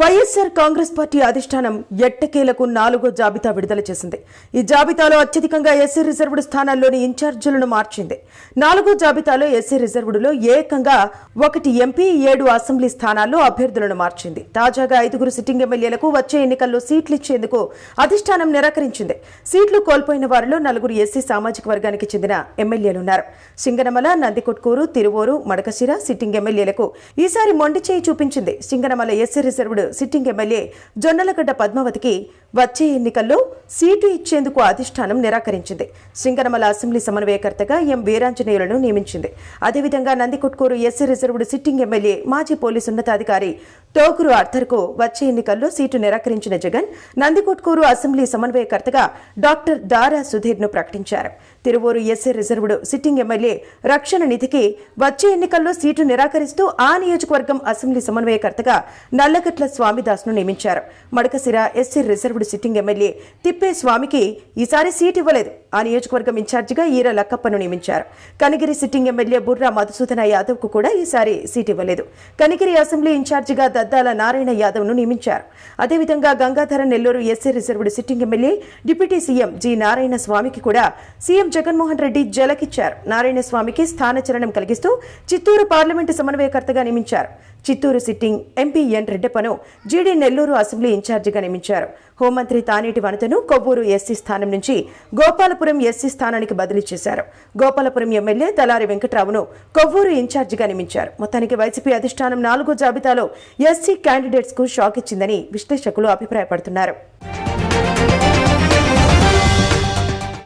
YSR Congress party అధిష్టానం ఎట్టకేలకు నాలుగో జాబితా విడుదల చేసింది. ఈ జాబితాలో అత్యధికంగా ఎస్సీ రిజర్వ్డ్ స్థానాల్లోని ఇన్ఛార్జీలను మార్చింది. నాలుగో జాబితాలో ఎస్సీ రిజర్వ్డ్లో ఏకంగా ఒకటి ఎంపీ ఏడు అసెంబ్లీ స్థానాల్లో అభ్యర్థులను మార్చింది. తాజాగా ఐదుగురు సిట్టింగ్ ఎమ్మెల్యేలకు వచ్చే ఎన్నికల్లో సీట్లు ఇచ్చేందుకు అధిష్టానం నిరాకరించింది. సీట్లు కోల్పోయిన వారిలో నలుగురు ఎస్సీ సామాజిక వర్గానికి చెందిన ఎమ్మెల్యేలున్నారు. సింగనమల నందికొట్కూరు తిరువూరు మడకశిర సిట్టింగ్ ఎమ్మెల్యేలకు ఈసారి మొండి చేయి చూపించింది. Singanamala SC reserved sitting MLA Jonnalagadda పద్మావతికి వచ్చే ఎన్నికల్లో సీటు ఇచ్చేందుకు అధిష్టానం నిరాకరించింది. సింగనమల అసెంబ్లీ సమన్వయకర్తగా ఎం వీరాంజనేయులను నియమించింది. అదేవిధంగా Nandikotkur SC reserved sitting MLA మాజీ పోలీసు ఉన్నతాధికారి తోకురు అర్థర్కు వచ్చే ఎన్నికల్లో సీటు నిరాకరించిన జగన్ నందికొట్కూరు అసెంబ్లీ సమన్వయకర్తగా డాక్టర్ దారా సుధీర్ను ప్రకటించారు. Tiruvuru SC reserved sitting MLA రక్షణ నిధికి వచ్చే ఎన్నికల్లో సీటు నిరాకరిస్తూ ఆ నియోజకవర్గం అసెంబ్లీ సమన్వయకర్తగా నల్లగట్ల స్వామిదాస్ను నియమించారు. Madakasira SC reserved sitting MLA Tippe స్వామికి ఈసారి సీటు ఇవ్వలేదు. ఆ నియోజకవర్గం ఇన్ఛార్జిగా ఈర లక్కప్పను నియమించారు. కనిగిరి సిట్టింగ్ ఎమ్మెల్యే బుర్రా మధుసూదన యాదవ్కు కూడా ఈసారి సీటు ఇవ్వలేదు. కనిగిరి అసెంబ్లీ ఇన్ఛార్జిగా దద్దాల నారాయణ యాదవ్ను నియమించారు. అదేవిధంగా Gangadhara Nellore SC reserved sitting MLA deputy CM G Narayana స్వామికి కూడా సీఎం జగన్మోహన్ రెడ్డి జలకిచ్చారు. నారాయణ స్వామికి స్థానచలనం కలిగిస్తూ చిత్తూరు పార్లమెంటు సమన్వయకర్తగా నియమించారు. చిత్తూరు సిట్టింగ్ ఎంపీ ఎన్ రెడ్డప్పను జీడీ నెల్లూరు అసెంబ్లీ ఇన్ఛార్జిగా నియమించారు. హోంమంత్రి తానేటి వనతను కొవ్వూరు ఎస్సీ స్థానం నుంచి గోపాలపురం ఎస్సీ స్థానానికి బదిలీ చేశారు. గోపాలపురం ఎమ్మెల్యే తలారి వెంకట్రావును కొవ్వూరు ఇన్ఛార్జిగా నియమించారు. మొత్తానికి వైసీపీ అధిష్టానం నాలుగో జాబితాలో ఎస్సీ క్యాండిడేట్స్కు షాక్ ఇచ్చిందని విశ్లేషకులు అభిప్రాయపడుతున్నారు.